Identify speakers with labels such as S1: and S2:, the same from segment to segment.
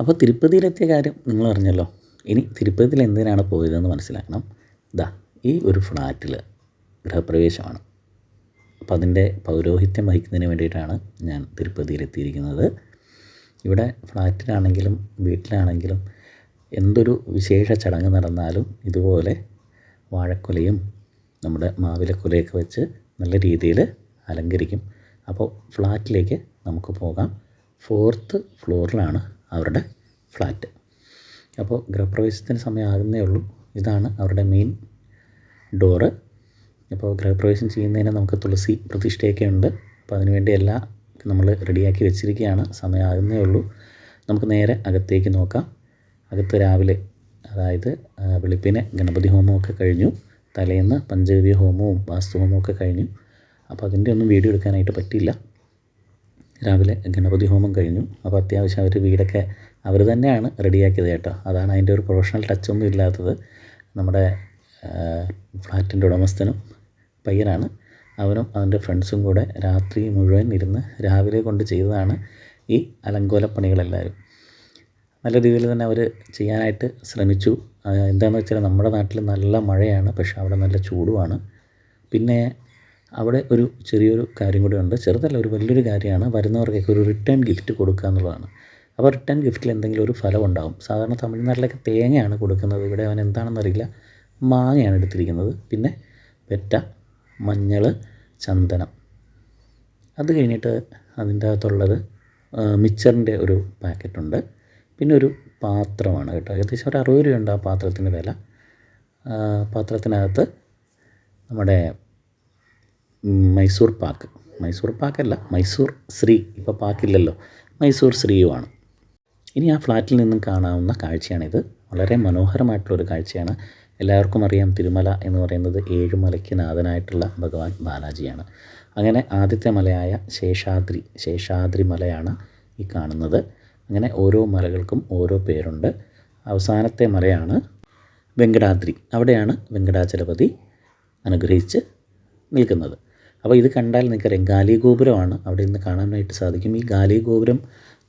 S1: അപ്പോൾ തിരുപ്പതിയിലെത്തിയ കാര്യം നിങ്ങൾ അറിഞ്ഞല്ലോ ഇനി തിരുപ്പതിയിൽ എന്തിനാണ് പോയതെന്ന് മനസ്സിലാക്കണം. ദാ ഈ ഒരു ഫ്ലാറ്റിൽ ഗൃഹപ്രവേശമാണ്. അപ്പം അതിന്റെ പൗരോഹിത്യം വഹിക്കുന്നതിന് വേണ്ടിയിട്ടാണ് ഞാൻ തിരുപ്പതിയിലെത്തിയിരിക്കുന്നത്. ഇവിടെ ഫ്ലാറ്റിലാണെങ്കിലും വീട്ടിലാണെങ്കിലും എന്തൊരു വിശേഷ ചടങ്ങ് നടന്നാലും ഇതുപോലെ വാഴക്കൊലയും നമ്മുടെ മാവിലക്കൊലയൊക്കെ വെച്ച് നല്ല രീതിയിൽ അലങ്കരിക്കും. അപ്പോൾ ഫ്ലാറ്റിലേക്ക് നമുക്ക് പോകാം. ഫോർത്ത് ഫ്ലോറിലാണ് അവരുടെ ഫ്ലാറ്റ്. അപ്പോൾ ഗൃഹപ്രവേശത്തിന് സമയമാകുന്നേ ഉള്ളൂ. ഇതാണ് അവരുടെ മെയിൻ ഡോറ് അപ്പോൾ ഗൃഹപ്രവേശം ചെയ്യുന്നതിന് നമുക്ക് തുളസി പ്രതിഷ്ഠയൊക്കെ ഉണ്ട്. അപ്പോൾ അതിനുവേണ്ടി എല്ലാം നമ്മൾ റെഡിയാക്കി വെച്ചിരിക്കുകയാണ്. സമയമാകുന്നേ ഉള്ളൂ. നമുക്ക് നേരെ അകത്തേക്ക് നോക്കാം. അകത്ത് രാവിലെ അതായത് വെളുപ്പിന് ഗണപതി ഹോമമൊക്കെ കഴിഞ്ഞു. തലേന്ന് പഞ്ചഗവ്യ ഹോമവും വാസ്തു ഹോമവും ഒക്കെ കഴിഞ്ഞു. അപ്പോൾ അതിന്റെ ഒന്നും വീഡിയോ എടുക്കാനായിട്ട് പറ്റിയില്ല. രാവിലെ ഗണപതി ഹോമം കഴിഞ്ഞു. അപ്പോൾ അത്യാവശ്യം അവർ വീടൊക്കെ അവർ തന്നെയാണ് റെഡിയാക്കിയത് കേട്ടോ. അതാണ് അതിന്റെ ഒരു പ്രൊഫഷണൽ ടച്ചൊന്നും ഇല്ലാത്തത്. നമ്മുടെ ഫ്ലാറ്റിന്റെ ഉടമസ്ഥനും പയ്യനാണ്. അവനും അവന്റെ ഫ്രണ്ട്സും കൂടെ രാത്രി മുഴുവൻ ഇരുന്ന് രാവിലെ കൊണ്ട് ചെയ്തതാണ് ഈ അലങ്കോലപ്പണികളെല്ലാവരും. നല്ല രീതിയിൽ തന്നെ അവർ ചെയ്യാനായിട്ട് ശ്രമിച്ചു. എന്താണെന്ന് വെച്ചാൽ നമ്മുടെ നാട്ടിൽ നല്ല മഴയാണ് പക്ഷേ അവിടെ നല്ല ചൂടുമാണ്. പിന്നെ അവിടെ ഒരു ചെറിയൊരു കാര്യം കൂടെ ഉണ്ട്. ചെറുതല്ല ഒരു വലിയൊരു കാര്യമാണ്. വരുന്നവർക്കൊക്കെ ഒരു റിട്ടേൺ ഗിഫ്റ്റ് കൊടുക്കുക എന്നുള്ളതാണ്. അപ്പോൾ റിട്ടേൺ ഗിഫ്റ്റിൽ എന്തെങ്കിലും ഒരു ഫലം ഉണ്ടാകും സാധാരണ തമിഴ്നാട്ടിലൊക്കെ തേങ്ങയാണ് കൊടുക്കുന്നത്. ഇവിടെ അവൻ എന്താണെന്നറിയില്ല മാങ്ങയാണ് എടുത്തിരിക്കുന്നത്. പിന്നെ വെറ്റ മഞ്ഞൾ ചന്ദനം. അത് കഴിഞ്ഞിട്ട് അതിന്റെ അകത്തുള്ളത് മിച്ചറിന്റെ ഒരു പാക്കറ്റുണ്ട്. പിന്നെ ഒരു പാത്രമാണ് കേട്ടോ. ഏകദേശം ഒരു അറുപത് രൂപയുണ്ട് ആ പാത്രത്തിന്റെ വില. പാത്രത്തിനകത്ത് നമ്മുടെ മൈസൂർ പാക്ക്. മൈസൂർ പാക്കല്ല മൈസൂർ ശ്രീ. ഇപ്പോൾ പാക്കില്ലല്ലോ. മൈസൂർ ശ്രീയുമാണ്. ഇനി ആ ഫ്ലാറ്റിൽ നിന്നും കാണാവുന്ന കാഴ്ചയാണിത്. വളരെ മനോഹരമായിട്ടുള്ളൊരു കാഴ്ചയാണ്. എല്ലാവർക്കും അറിയാം തിരുമല എന്ന് പറയുന്നത് ഏഴുമലയ്ക്ക് നാഥനായിട്ടുള്ള ഭഗവാൻ ബാലാജിയാണ്. അങ്ങനെ ആദ്യത്തെ മലയായ ശേഷാദ്രി ശേഷാദ്രി മലയാണ് ഈ കാണുന്നത്. അങ്ങനെ ഓരോ മലകൾക്കും ഓരോ പേരുണ്ട്. അവസാനത്തെ മലയാണ് വെങ്കടാദ്രി. അവിടെയാണ് വെങ്കടാചലപതി അനുഗ്രഹിച്ച് നിൽക്കുന്നത്. അപ്പോൾ ഇത് കണ്ടാൽ നിങ്ങൾക്കറിയാം ഗാലി ഗോപുരമാണ് അവിടെ നിന്ന് കാണാനായിട്ട് സാധിക്കും. ഈ ഗാലി ഗോപുരം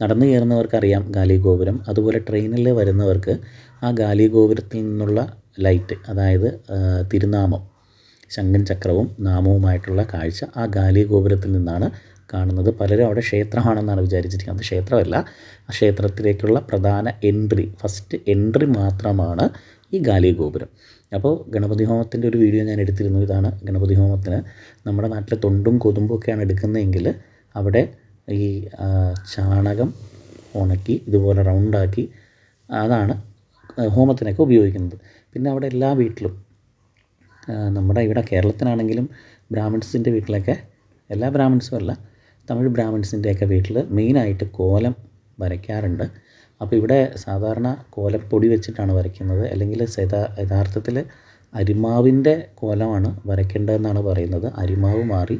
S1: നടന്നു കയറുന്നവർക്കറിയാം ഗാലി ഗോപുരം. അതുപോലെ ട്രെയിനിൽ വരുന്നവർക്ക് ആ ഗാലി ഗോപുരത്തിൽ നിന്നുള്ള ലൈറ്റ് അതായത് തിരുനാമം ശംഖൻ ചക്രവും നാമവുമായിട്ടുള്ള കാഴ്ച ആ ഗാലി ഗോപുരത്തിൽ നിന്നാണ് കാണുന്നത്. പലരും അവിടെ ക്ഷേത്രമാണെന്നാണ് വിചാരിച്ചിരിക്കുന്നത്. ക്ഷേത്രമല്ല ആ ക്ഷേത്രത്തിലേക്കുള്ള പ്രധാന എൻട്രി ഫസ്റ്റ് എൻട്രി മാത്രമാണ് ഈ ഗാലി ഗോപുരം. അപ്പോൾ ഗണപതി ഹോമത്തിന്റെ ഒരു വീഡിയോ ഞാൻ എടുത്തിരുന്നു. ഇതാണ് ഗണപതി ഹോമത്തിന് നമ്മുടെ നാട്ടിലെ തൊണ്ടും കൊതുമ്പും ഒക്കെയാണ് എടുക്കുന്നതെങ്കിൽ അവിടെ ഈ ചാണകം ഉണക്കി ഇതുപോലെ റൗണ്ടാക്കി അതാണ് ഹോമത്തിനൊക്കെ ഉപയോഗിക്കുന്നത്. പിന്നെ അവിടെ എല്ലാ വീട്ടിലും നമ്മുടെ ഇവിടെ കേരളത്തിനാണെങ്കിലും ബ്രാഹ്മിൺസിന്റെ വീട്ടിലൊക്കെ എല്ലാ ബ്രാഹ്മിൺസും അല്ല തമിഴ് ബ്രാഹ്മിൺസിന്റെയൊക്കെ വീട്ടിൽ മെയിനായിട്ട് കോലം വരയ്ക്കാറുണ്ട്. അപ്പോൾ ഇവിടെ സാധാരണ കോലപ്പൊടി വെച്ചിട്ടാണ് വരയ്ക്കുന്നത്. അല്ലെങ്കിൽ യഥാ യഥാർത്ഥത്തിൽ അരിമാവിന്റെ കോലമാണ് വരയ്ക്കേണ്ടതെന്നാണ് പറയുന്നത്. അരിമാവ് മാറി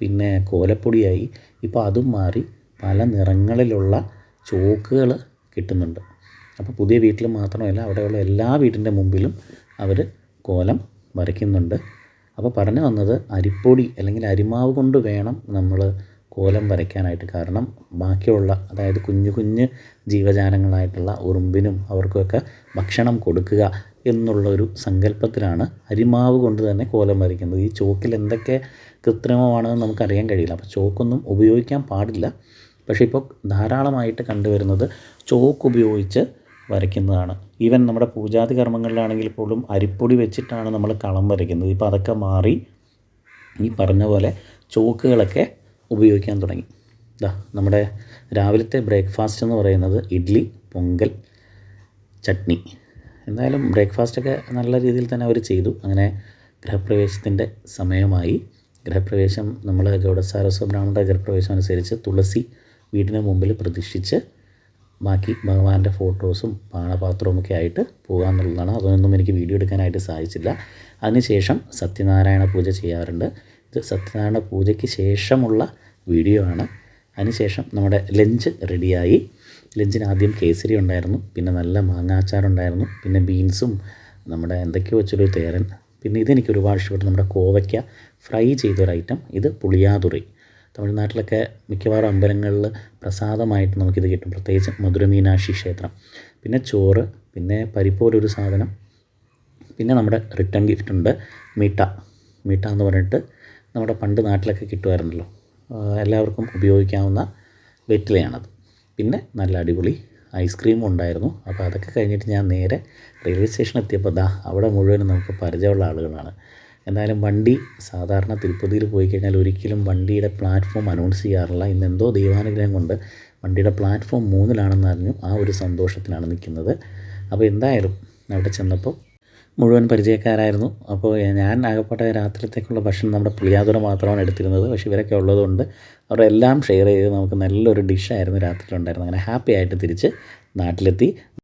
S1: പിന്നെ കോലപ്പൊടിയായി. ഇപ്പോൾ അതും മാറി പല നിറങ്ങളിലുള്ള ചോക്കുകൾ കിട്ടുന്നുണ്ട്. അപ്പോൾ പുതിയ വീട്ടിൽ മാത്രമല്ല അവിടെയുള്ള എല്ലാ വീടിന്റെ മുമ്പിലും അവർ കോലം വരയ്ക്കുന്നുണ്ട്. അപ്പോൾ പറഞ്ഞു വന്നത് അരിപ്പൊടി അല്ലെങ്കിൽ അരിമാവ് കൊണ്ട് വേണം നമ്മൾ കോലം വരയ്ക്കാനായിട്ട് കാരണം ബാക്കിയുള്ള അതായത് കുഞ്ഞു കുഞ്ഞ് ജീവജാലങ്ങളായിട്ടുള്ള ഉറുമ്പിനും അവർക്കുമൊക്കെ ഭക്ഷണം കൊടുക്കുക എന്നുള്ളൊരു സങ്കല്പത്തിലാണ് അരിമാവ് കൊണ്ട് തന്നെ കോലം വരയ്ക്കുന്നത്. ഈ ചോക്കിൽ എന്തൊക്കെ കൃത്രിമമാണെന്ന് നമുക്കറിയാൻ കഴിയില്ല. അപ്പോൾ ചോക്കൊന്നും ഉപയോഗിക്കാൻ പാടില്ല. പക്ഷേ ഇപ്പോൾ ധാരാളമായിട്ട് കണ്ടുവരുന്നത് ചോക്ക് ഉപയോഗിച്ച് വരയ്ക്കുന്നതാണ്. ഈവൻ നമ്മുടെ പൂജാതി കർമ്മങ്ങളിലാണെങ്കിൽ പോലും അരിപ്പൊടി വെച്ചിട്ടാണ് നമ്മൾ കളം വരയ്ക്കുന്നത്. ഇപ്പോൾ അതൊക്കെ മാറി ഈ പറഞ്ഞ പോലെ ചോക്കുകളൊക്കെ ഉപയോഗിക്കാൻ തുടങ്ങി. ഇതാ നമ്മുടെ രാവിലത്തെ ബ്രേക്ക്ഫാസ്റ്റ് എന്ന് പറയുന്നത് ഇഡ്ഡലി പൊങ്കൽ ചട്നി. എന്തായാലും ബ്രേക്ക്ഫാസ്റ്റൊക്കെ നല്ല രീതിയിൽ തന്നെ അവർ ചെയ്തു. അങ്ങനെ ഗൃഹപ്രവേശത്തിന്റെ സമയമായി. ഗൃഹപ്രവേശം നമ്മൾ ഗൗഡസാരസ്വ ബ്രാഹ്മണരുടെ ഗൃഹപ്രവേശം അനുസരിച്ച് തുളസി വീടിന് മുമ്പിൽ പ്രതിഷ്ഠിച്ച് ബാക്കി ഭഗവാന്റെ ഫോട്ടോസും പാണപാത്രവും ഒക്കെ ആയിട്ട് പോകാമെന്നുള്ളതാണ് അതൊന്നും എനിക്ക് വീഡിയോ എടുക്കാനായിട്ട് സാധിച്ചില്ല. അതിനുശേഷം സത്യനാരായണ പൂജ ചെയ്യാറുണ്ട്. ഇത് സത്യനാരായണ പൂജയ്ക്ക് ശേഷമുള്ള വീഡിയോ ആണ്. അതിനുശേഷം നമ്മുടെ ലഞ്ച് റെഡിയായി. ലഞ്ചിന് ആദ്യം കേസരി ഉണ്ടായിരുന്നു പിന്നെ നല്ല മാങ്ങാച്ചാറുണ്ടായിരുന്നു പിന്നെ ബീൻസും നമ്മുടെ എന്തൊക്കെയോ വെച്ചൊരു തേരൻ. പിന്നെ ഇതെനിക്ക് ഒരുപാട് ഇഷ്ടപ്പെട്ടു നമ്മുടെ കോവയ്ക്ക ഫ്രൈ ചെയ്തൊരു ഐറ്റം ഇത് പുളിയാതുറി. തമിഴ്നാട്ടിലൊക്കെ മിക്കവാറും അമ്പലങ്ങളിൽ പ്രസാദമായിട്ട് നമുക്കിത് കിട്ടും പ്രത്യേകിച്ച് മധുര മീനാക്ഷി ക്ഷേത്രം. പിന്നെ ചോറ് പിന്നെ പരിപ്പോലൊരു സാധനം പിന്നെ നമ്മുടെ റിട്ടേൺ ഗിഫ്റ്റ് ഉണ്ട് മീട്ട. മീട്ട എന്ന് പറഞ്ഞിട്ട് നമ്മുടെ പണ്ട് നാട്ടിലൊക്കെ കിട്ടുമായിരുന്നല്ലോ. എല്ലാവർക്കും ഉപയോഗിക്കാവുന്ന വെറ്റിലയാണത്. പിന്നെ നല്ല അടിപൊളി ഐസ്ക്രീമും ഉണ്ടായിരുന്നു. അപ്പോൾ അതൊക്കെ കഴിഞ്ഞിട്ട് ഞാൻ നേരെ റെയിൽവേ സ്റ്റേഷൻ എത്തിയപ്പോൾ ദാ അവിടെ മുഴുവനും നമുക്ക് പരിചയമുള്ള ആളുകളാണ്. എന്തായാലും വണ്ടി സാധാരണ തിരുപ്പതിയിൽ പോയി കഴിഞ്ഞാൽ ഒരിക്കലും വണ്ടിയുടെ പ്ലാറ്റ്ഫോം അനൗൺസ് ചെയ്യാറില്ല. ഇന്ന് എന്തോ ദൈവാനുഗ്രഹം കൊണ്ട് വണ്ടിയുടെ പ്ലാറ്റ്ഫോം മൂന്നിലാണെന്ന് അറിഞ്ഞു ആ ഒരു സന്തോഷത്തിലാണ് നിൽക്കുന്നത്. അപ്പോൾ എന്തായാലും അവിടെ ചെന്നപ്പോൾ മുഴുവൻ പരിചയക്കാരായിരുന്നു. അപ്പോൾ ഞാൻ ആകപ്പെട്ട രാത്രിത്തേക്കുള്ള ഭക്ഷണം നമ്മുടെ പുളിയാതുര മാത്രമാണ് എടുത്തിരുന്നത്. പക്ഷേ ഇവരൊക്കെ ഉള്ളതുകൊണ്ട് അവരെല്ലാം ഷെയർ ചെയ്ത് നമുക്ക് നല്ലൊരു ഡിഷായിരുന്നു രാത്രിയിലുണ്ടായിരുന്നത്. അങ്ങനെ ഹാപ്പി ആയിട്ട് തിരിച്ച് നാട്ടിലെത്തി.